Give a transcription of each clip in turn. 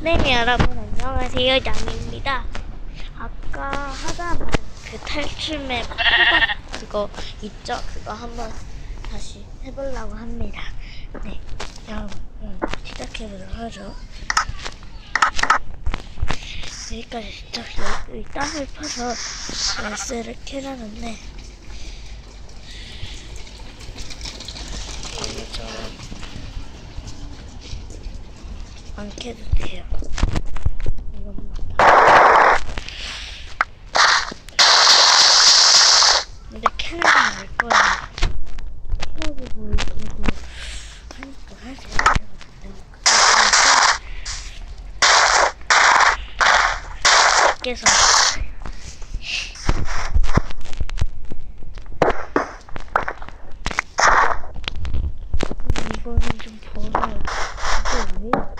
네, 여러분 안녕하세요. 양입니다. 아까 하다 말은 그 탈출맵 그거 있죠? 그거 한번 다시 해보려고 합니다. 네, 여러분 음, 시작해보도록 하죠. 여기까지 진짜 여기 땅을 파서 열쇠를 캐라는데 여기처럼 안 캐도 돼요. 근데 캐는 건알 거야. 캐가지고 이거 하니까 하세요. 깨서 이거는 좀 버려요. 이거 왜 있고?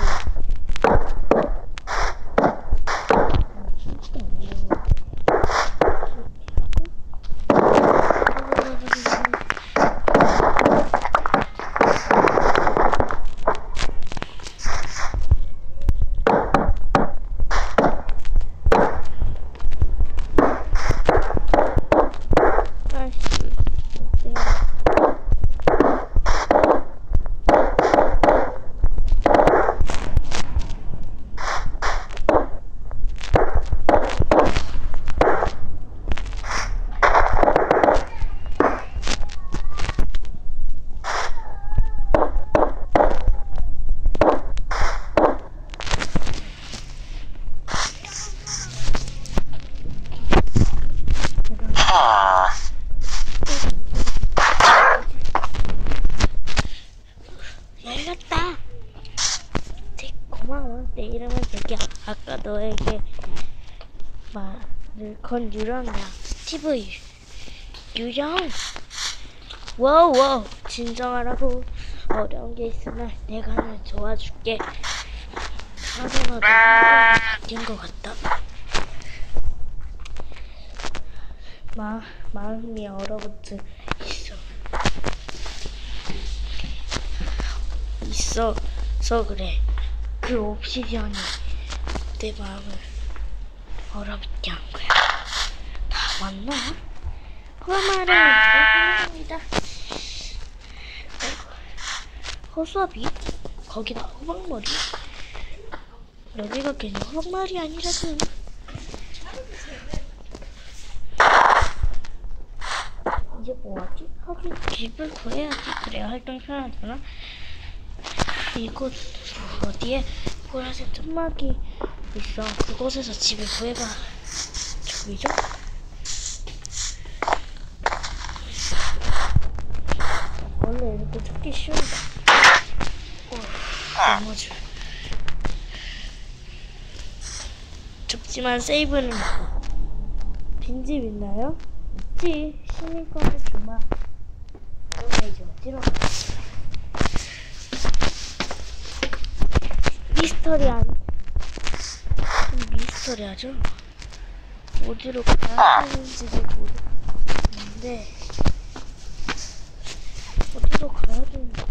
아씨, 어때요? 열렸다. 네, 고마워. 내 이름은 저기야. 아까 너에게 말을 건 유령이야. 스티브 유- 유령. 와우. 진정하라고. 어려운 게 있으면 내가 널 도와줄게. 하루가 바뀐 것 같다. 마, 마음이 얼어붙은 있어. 있어서 그래. 그 옵시디언이 내 마음을 얼어붙게 한 거야. 다 맞나? 허말은 허말입니다. 허수아비? 거기다 호박머리? 여기가 괜히 호박말이 아니라든. 이제 뭐하지? 하긴 집을 구해야지. 그래야 활동이 편하잖아. 이곳 어디에 보라색 천막이 있어. 그곳에서 집을 구해봐. 저기죠? 원래 이렇게 찾기 쉬운데. 어, 넘어져. 좁지만 세이브는 빈집 있나요? 있지. 시민권을 주마. 그럼 이제 어디로 가? 미스터리 아니? 좀 미스터리하죠? 어디로 가야 되는지도 모르겠는데 어디로 가야 되는지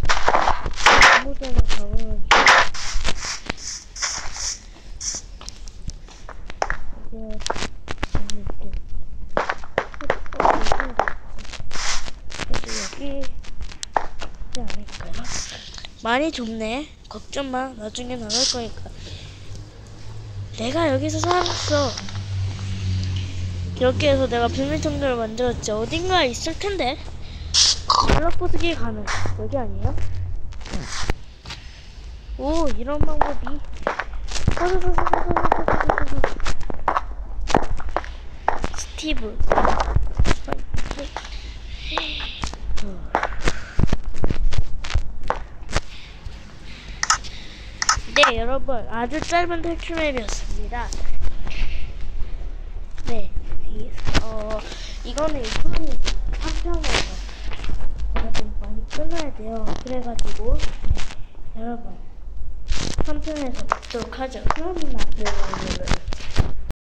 아무데나 가면 여기는 재밌게 그래도 여기 있지 않을까요? 많이 좁네. 걱정 마. 나중에 나갈 거니까. 내가 여기서 살았어. 여기에서 내가 비밀 통로를 만들었지. 어딘가에 있을 텐데. 연락 부수기 가능. 여기 아니에요? 오, 이런 방법이. 스티브. 네, 여러분. 아주 짧은 탈출맵이었습니다. 네. 이, 어, 이거는 이편이 3편에서 제가 좀 많이 끊어야 돼요. 그래가지고, 네, 여러분. 3편에서 뵙도록 하죠. 그러면 안 돼요.